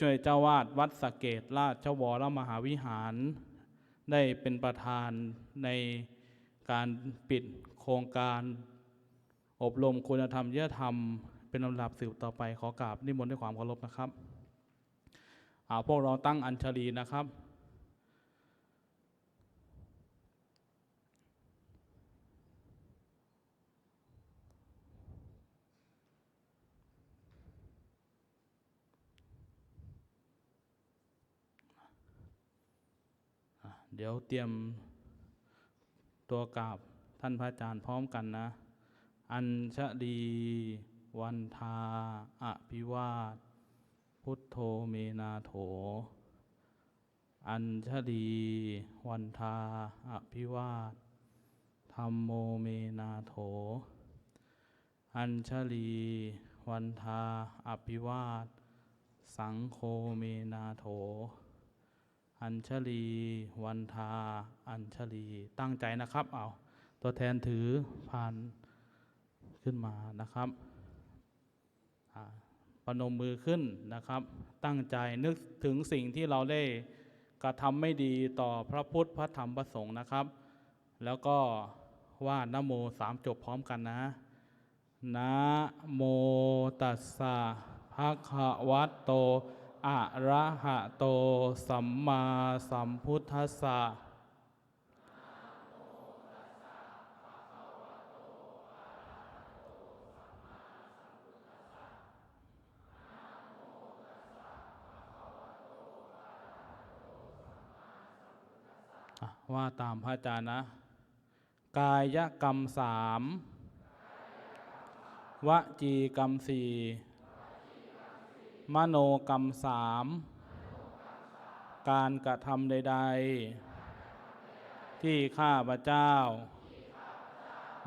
ช่วยเจ้าวาดวัดสเกตราชวรมหาวิหาร ได้เป็นประธานในการปิดโครงการ อบรมคุณธรรมจริยธรรม เป็นลำดับสืบต่อไปขอกราบนิมนต์ด้วยความเคารพนะครับอาพวกเราตั้งอัญชลีนะครับ เดี๋ยวเตรียมตัวกราบท่านพระอาจารย์พร้อมกันนะ อัญชลีวันทาอภิวาท พุทโธเมนาโถ อัญชลีวันทาอภิวาทธรรมโมเมนาโถ อัญชลีวันทาอภิวาท สังโฆเมนาโถ อัญชลี วันทา อัญชลี ตั้งใจนะครับ เอาตัวแทนถือพานขึ้นมานะครับปนมมือขึ้นนะครับ ตั้งใจนึกถึงสิ่งที่เราได้กระทำไม่ดีต่อพระพุทธพระธรรมพระสงฆ์นะครับ แล้วก็ว่านโมสามจบพร้อมกันนะนะโมตัสสะภะคะวะโต อะระหะโตสัมมาสัมพุทธัสสะว่าตามพระอาจารย์นะ กายกรรมสามวจีกรรมสี่ มโนกรรมสามการกระทำใด ๆ ที่ข้าพระเจ้า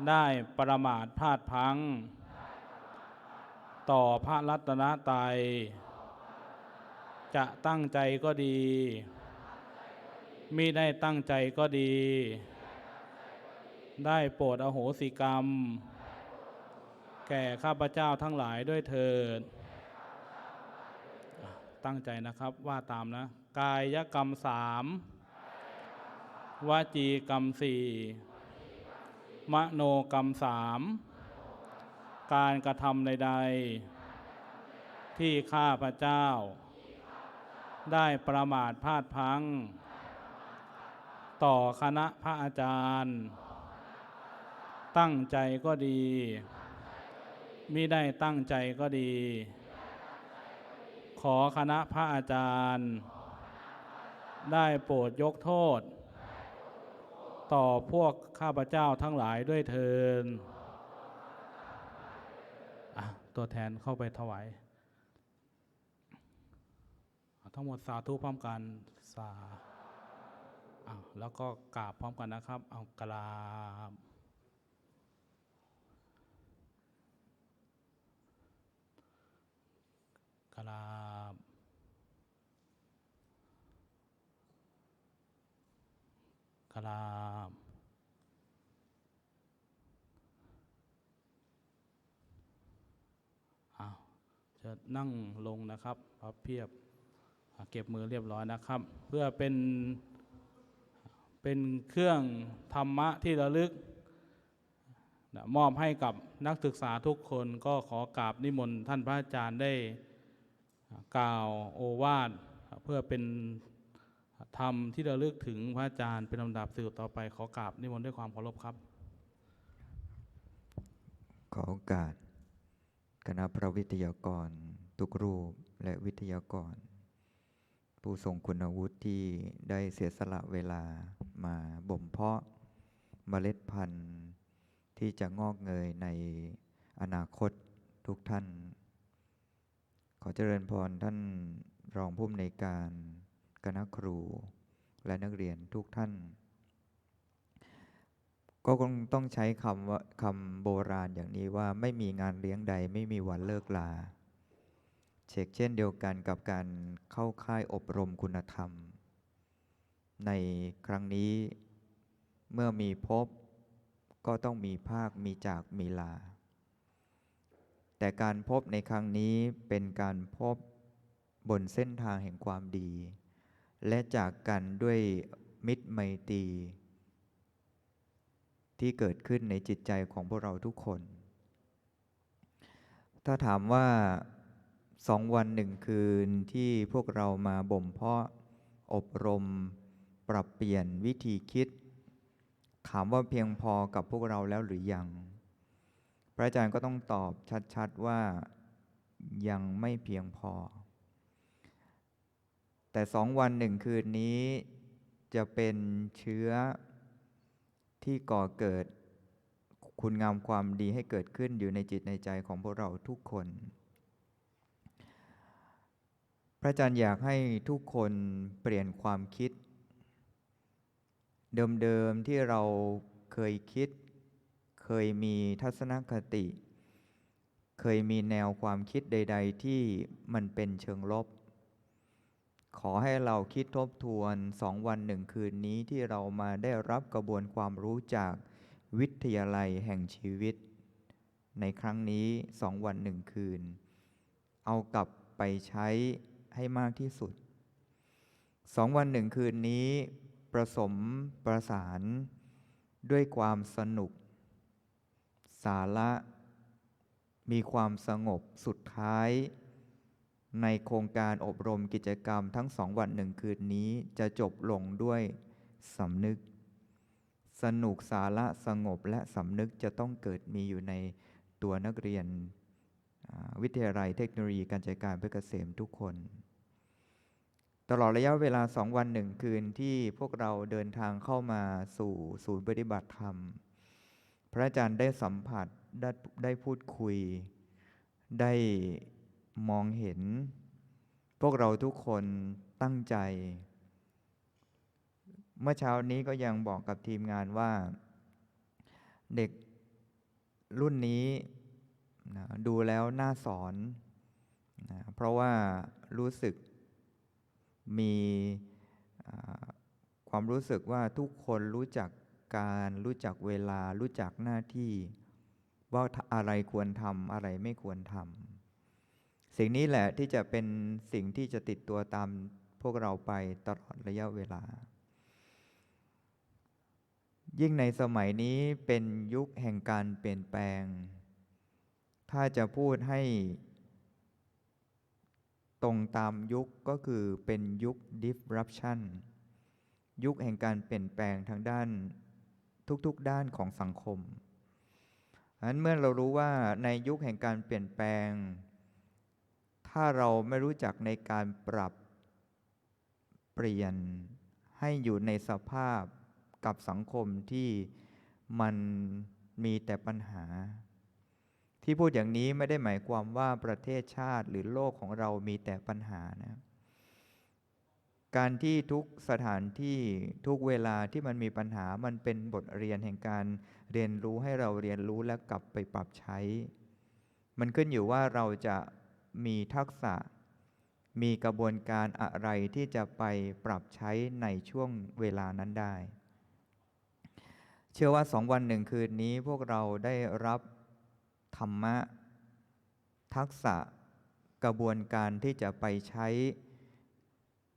ได้ประมาทพลาดพลั้งต่อพระรัตนตรัยจะตั้งใจก็ดี มิได้ตั้งใจก็ดี ได้โปรดอโหสิกรรม แก่ข้าพเจ้าทั้งหลายด้วยเถิด ตั้งใจนะครับว่าตามนะ กายกรรมสามวจีกรรมสี่มโนกรรมสามการกระทำใด ๆ ที่ข้าพระเจ้า ได้ประมาทพลาดพัง ต่อคณะพระอาจารย์ ตั้งใจก็ดี มิได้ตั้งใจก็ดี ขอคณะพระอาจารย์ ได้โปรดยกโทษ ต่อพวกข้าพเจ้าทั้งหลายด้วยเทินตัวแทนเข้าไปถวายทั้งหมดสาธุพร้อมกันสาแล้วก็กราบพร้อมกันนะครับ เอากราบกราบ กราบอ้าจะนั่งลงนะครับพับเพียบเก็บมือเรียบร้อยนะครับ เพื่อเป็นเป็นเครื่องธรรมะที่ระลึก มอบให้กับนักศึกษาทุกคนก็ขอกราบนิมนต์ท่านพระอาจารย์ได้กล่าวโอวาทเพื่อเป็น ธรรมที่เระลึกถึงพระอาจารย์เป็นลำดับสืบต่อไปขอกราบนิมนต์ด้วยความเคารพครับ ขอโอกาสคณะพระวิทยากร ทุกรูปและวิทยากร ผู้ทรงคุณวุฒิที่ได้เสียสละเวลามาบ่มเพาะเมล็ดพันธุ์ ที่จะงอกเงยในอนาคตทุกท่าน ขอเจริญพรท่านรองผู้อำนวยการ คณะครูและนักเรียนทุกท่าน ก็คงต้องใช้คำว่าคำโบราณอย่างนี้ว่าไม่มีงานเลี้ยงใดไม่มีวันเลิกลา เชกเช่นเดียวกันกับการเข้าค่ายอบรมคุณธรรม ในครั้งนี้เมื่อมีพบก็ต้องมีภาคมีจากมีลา แต่การพบในครั้งนี้เป็นการพบบนเส้นทางแห่งความดี และจากกันด้วยมิตรไมตรีที่เกิดขึ้นในจิตใจของพวกเราทุกคน ถ้าถามว่าสองวันหนึ่งคืนที่พวกเรามาบ่มเพาะอบรม ปรับเปลี่ยนวิธีคิด ถามว่าเพียงพอกับพวกเราแล้วหรือยัง พระอาจารย์ก็ต้องตอบชัดๆว่ายังไม่เพียงพอ แต่สองวันหนึ่งคืนนี้จะเป็นเชื้อที่ก่อเกิดคุณงามความดีให้เกิดขึ้นอยู่ในจิตในใจของพวกเราทุกคน พระอาจารย์อยากให้ทุกคนเปลี่ยนความคิด เดิมๆที่เราเคยคิด เคยมีทัศนคติ เคยมีแนวความคิดใด ๆ ที่มันเป็นเชิงลบ ขอให้เราคิดทบทวนสองวันหนึ่งคืนนี้ที่เรามาได้รับกระบวนความรู้จากวิทยาลัยแห่งชีวิต ในครั้งนี้สองวันหนึ่งคืน เอากลับไปใช้ให้มากที่สุดสองวันหนึ่งคืนนี้ ประสมประสานด้วยความสนุก สาระ มีความสงบสุดท้าย ในโครงการอบรมกิจกรรมทั้งสองวันหนึ่งคืนนี้จะจบลงด้วยสำนึก สนุกสาระสงบและสำนึกจะต้องเกิดมีอยู่ในตัวนักเรียนวิทยาลัยเทคโนโลยีการจัดการเพื่อเกษมทุกคน ตลอดระยะเวลาสองวันหนึ่งคืนที่พวกเราเดินทางเข้ามาสู่ศูนย์ปฏิบัติธรรม พระอาจารย์ได้สัมผัสได้ได้พูดคุยได้ มองเห็น พวกเราทุกคนตั้งใจ เมื่อเช้านี้ก็ยังบอกกับทีมงานว่า เด็กรุ่นนี้นะดูแล้วน่าสอนนะเพราะว่ารู้สึกมีความรู้สึกว่าทุกคนรู้จักการรู้จักเวลารู้จักหน้าที่ ว่าอะไรควรทำอะไรไม่ควรทำ สิ่งนี้แหละที่จะเป็นสิ่งที่จะติดตัวตามพวกเราไปตลอดระยะเวลา ยิ่งในสมัยนี้เป็นยุคแห่งการเปลี่ยนแปลง ถ้าจะพูดให้ตรงตามยุคก็คือเป็นยุค disruption ยุคแห่งการเปลี่ยนแปลงทางด้านทุกๆด้านของสังคมฉะนั้นเมื่อเรารู้ว่าในยุคแห่งการเปลี่ยนแปลง ถ้าเราไม่รู้จักในการปรับเปลี่ยนให้อยู่ในสภาพกับสังคมที่มันมีแต่ปัญหา ที่พูดอย่างนี้ไม่ได้หมายความว่าประเทศชาติหรือโลกของเรามีแต่ปัญหานะการที่ทุกสถานที่ทุกเวลาที่มันมีปัญหามันเป็นบทเรียนแห่งการเรียนรู้ให้เราเรียนรู้และกลับไปปรับใช้ มันขึ้นอยู่ว่าเราจะ มีทักษะ มีกระบวนการอะไรที่จะไปปรับใช้ในช่วงเวลานั้นได้ เชื่อว่าสองวันหนึ่งคืนนี้พวกเราได้รับธรรมะ ทักษะกระบวนการที่จะไปใช้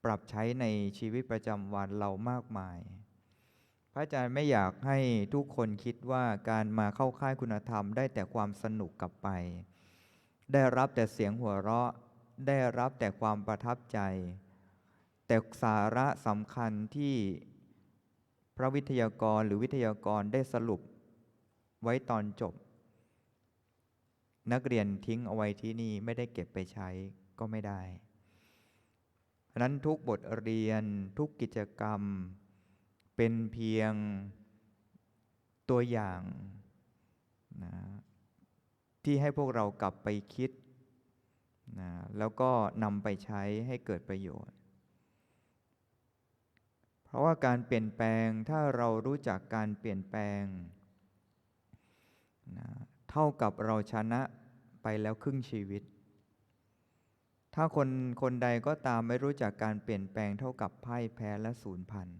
ปรับใช้ในชีวิตประจำวันเรามากมาย พระอาจารย์ไม่อยากให้ทุกคนคิดว่าการมาเข้าค่ายคุณธรรมได้แต่ความสนุกกลับไป ได้รับแต่เสียงหัวเราะ ได้รับแต่ความประทับใจ แต่สาระสำคัญที่พระวิทยากรหรือวิทยากรได้สรุปไว้ตอนจบ นักเรียนทิ้งเอาไว้ที่นี่ไม่ได้เก็บไปใช้ก็ไม่ได้ฉะนั้นทุกบทเรียนทุกกิจกรรม เป็นเพียงตัวอย่างนะ ที่ให้พวกเรากลับไปคิดนะแล้วก็นำไปใช้ให้เกิดประโยชน์ เพราะว่าการเปลี่ยนแปลงถ้าเรารู้จักการเปลี่ยนแปลงนะเท่ากับเราชนะไปแล้วครึ่งชีวิต ถ้าคนคนใดก็ตามไม่รู้จักการเปลี่ยนแปลงเท่ากับพ่ายแพ้และสูญพันธุ์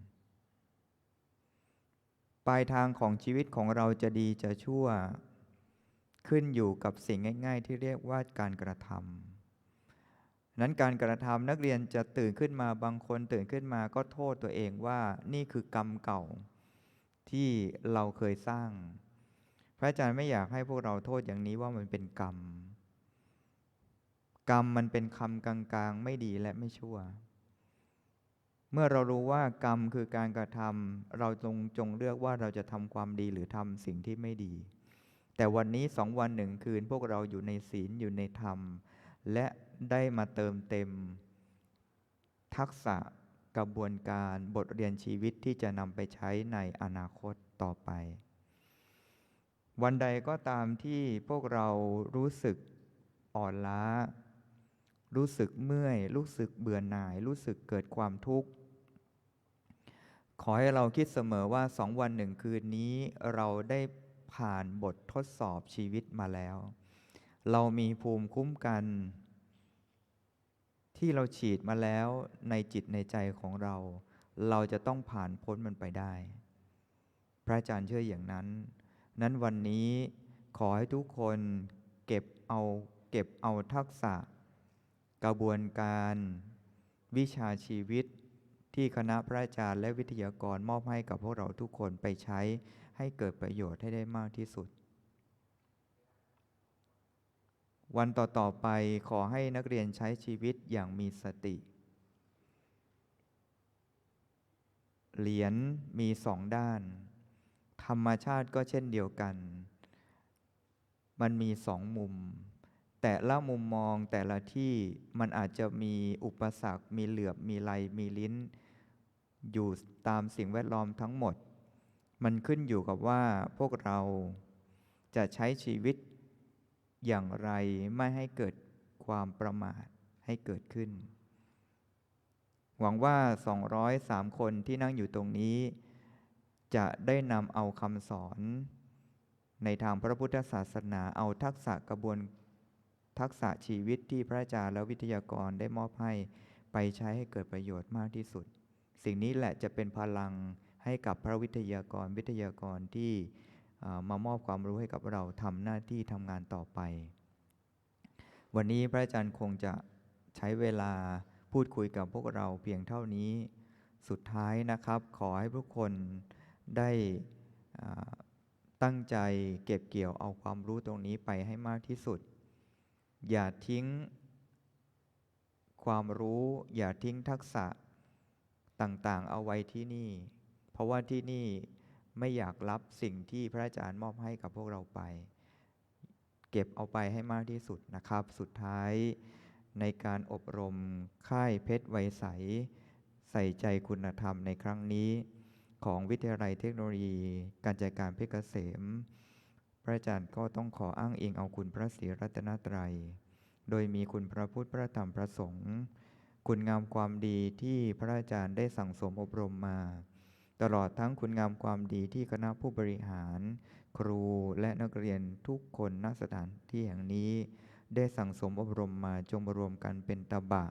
ปลายทางของชีวิตของเราจะดีจะชั่ว ขึ้นอยู่กับสิ่งง่าย ๆ ที่เรียกว่าการกระทำนั้นการกระทำนักเรียนจะตื่นขึ้นมาบางคนตื่นขึ้นมาก็โทษตัวเองว่านี่คือกรรมเก่าที่เราเคยสร้าง พระอาจารย์ไม่อยากให้พวกเราโทษอย่างนี้ว่ามันเป็นกรรม กรรมมันเป็นคำกลางๆ ไม่ดีและไม่ชั่ว เมื่อเรารู้ว่ากรรมคือการกระทำเราจงจงเลือกว่าเราจะทำความดีหรือทำสิ่งที่ไม่ดี แต่วันนี้สองวันหนึ่งคืนพวกเราอยู่ในศีลอยู่ในธรรม และได้มาเติมเต็ม ทักษะกระบวนการบทเรียนชีวิตที่จะนำไปใช้ในอนาคตต่อไป วันใดก็ตามที่พวกเรารู้สึกอ่อนล้า รู้สึกเมื่อย รู้สึกเบื่อหน่าย รู้สึกเกิดความทุกข์ ขอให้เราคิดเสมอว่าสองวันหนึ่งคืนนี้เราได้ ผ่านบททดสอบชีวิตมาแล้ว เรามีภูมิคุ้มกัน ที่เราฉีดมาแล้วในจิตในใจของเรา เราจะต้องผ่านพ้นมันไปได้ พระอาจารย์เชื่ออย่างนั้น นั้นวันนี้ขอให้ทุกคนเก็บเอาเก็บเอาทักษะ กระบวนการวิชาชีวิตที่คณะพระอาจารย์และวิทยากรมอบให้กับพวกเราทุกคนไปใช้ ให้เกิดประโยชน์ให้ได้มากที่สุด วันต่อ ๆ ไปขอให้นักเรียนใช้ชีวิตอย่างมีสติ เหรียญมีสองด้าน ธรรมชาติก็เช่นเดียวกัน มันมีสองมุม แต่ละมุมมองแต่ละที่มันอาจจะมีอุปสรรค มีเหลือบ มีไหลมีลิ้น อยู่ตามสิ่งแวดล้อมทั้งหมด มันขึ้นอยู่กับว่าพวกเราจะใช้ชีวิตอย่างไรไม่ให้เกิดความประมาทให้เกิดขึ้น หวังว่า 203 คนที่นั่งอยู่ตรงนี้ จะได้นำเอาคำสอน ในทางพระพุทธศาสนาเอาทักษะกระบวนทักษะชีวิตที่พระอาจารย์และวิทยากรได้มอบให้ ไปใช้ให้เกิดประโยชน์มากที่สุด สิ่งนี้แหละจะเป็นพลัง ให้กับพระวิทยากรวิทยากรที่มามอบความรู้ให้กับเราทำหน้าที่ทำงานต่อไป วันนี้พระอาจารย์คงจะใช้เวลาพูดคุยกับพวกเราเพียงเท่านี้ สุดท้ายนะครับ ขอให้ทุกคนได้ตั้งใจเก็บเกี่ยวเอาความรู้ตรงนี้ไปให้มากที่สุด อย่าทิ้งความรู้ อย่าทิ้งทักษะต่างๆ เอาไว้ที่นี่ เพราะว่าที่นี่ไม่อยากรับสิ่งที่พระอาจารย์มอบให้กับพวกเราไป เก็บเอาไปให้มากที่สุดนะครับ สุดท้ายในการอบรมค่ายเพชรไวใส ใส่ใจคุณธรรมในครั้งนี้ ของวิทยาลัยเทคโนโลยี การจัดการเพชรเกษม พระอาจารย์ก็ต้องขออ้างอิงเอาคุณพระศรีรัตนตรัย โดยมีคุณพระพุทธพระธรรมพระสงฆ์คุณงามความดีที่พระอาจารย์ได้สั่งสมอบรมมา ตลอดทั้งคุณงามความดีที่คณะผู้บริหาร ครูและนักเรียนทุกคนณสถานที่แห่งนี้ ได้สั่งสมอบรมมาจงรวมกันเป็นตบะ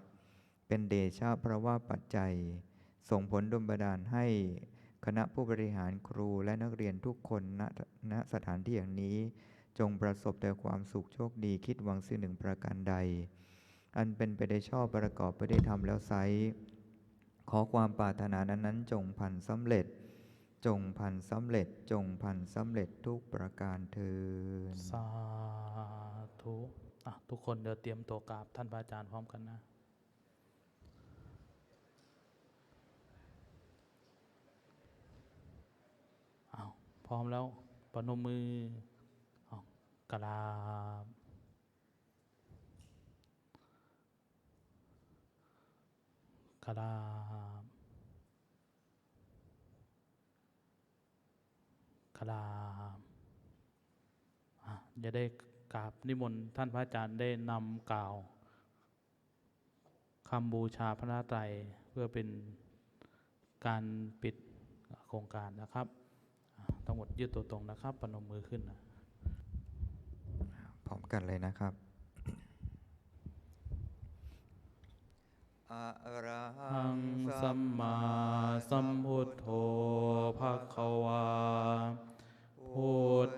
เป็นเดชะเพราะว่าปัจจัย ส่งผลดลบันดาลให้คณะผู้บริหารครูและนักเรียนทุกคนณณสถานที่อย่างนี้ จงประสบแต่ความสุขโชคดีคิดหวังสิ่งหนึ่งประการใด อันเป็นไปได้ชอบประกอบไปได้ทำแล้วไซ ขอความปรารถนานั้นนั้นจงพันสำเร็จ จงพันสำเร็จ จงพันสำเร็จทุกประการเทินสาธุอะทุกคนเดี๋ยวเตรียมตัวกราบท่านพระอาจารย์พร้อมกันนะอ้าวพร้อมแล้วปนมมืออกราบ กราบกราบจะได้กราบนิมนต์ท่านพระอาจารย์ได้นำกล่าวคำบูชาพระไตรเพื่อเป็นการปิดโครงการนะครับ ทั้งหมดยืดตัวตรงนะครับปนมมือขึ้นนะพร้อมกันเลยนะครับ อะระหัหังงสัสัมมมามาสัมพุทโธภะคะวาพุท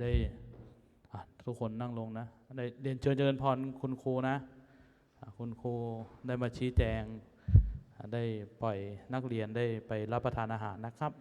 ได้ทุกคนนั่งลงนะได้เรียนเชิญเจริญพรคุณครูนะ คุณครูได้มาชี้แจง ได้ปล่อยนักเรียนได้ไปรับประทานอาหารนะครับ